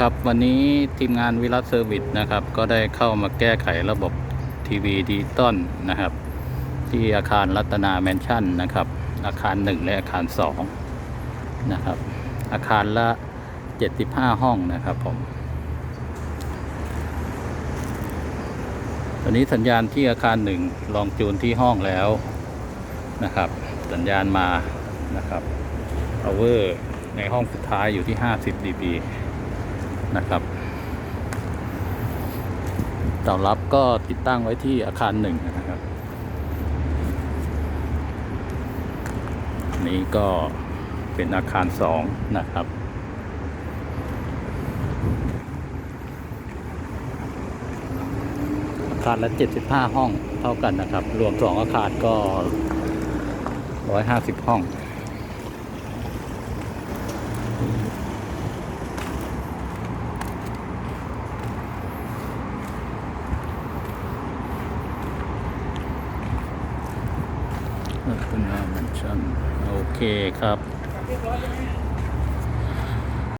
ครับวันนี้ทีมงานวิรัตเซอร์วิสนะครับ ก็ได้เข้ามาแก้ไขระบบทีวีดิจิตอลนะครับ ที่อาคารรัตนาแมนชั่นนะครับ อาคาร 1 และอาคาร 2 นะครับ อาคารละ 75 ห้องนะครับผมตอนนี้สัญญาณที่อาคาร 1 ลองจูนที่ห้องแล้วนะครับ สัญญาณมานะครับ power ในห้องสุดท้ายอยู่ที่ 50 dB นะครับเตารับก็ติดตั้งไว้ที่อาคารหนึ่งนะครับ นี้ก็เป็นอาคารสองนะครับอาคารละ 75 ห้องเท่ากันนะครับ รวมสองอาคารก็ 150 ห้อง รัตนาแมนชั่นโอเคครับ